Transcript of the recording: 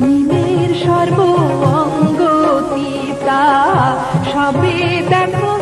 তুই সর্ব অঙ্গ তিতা সবে দেখো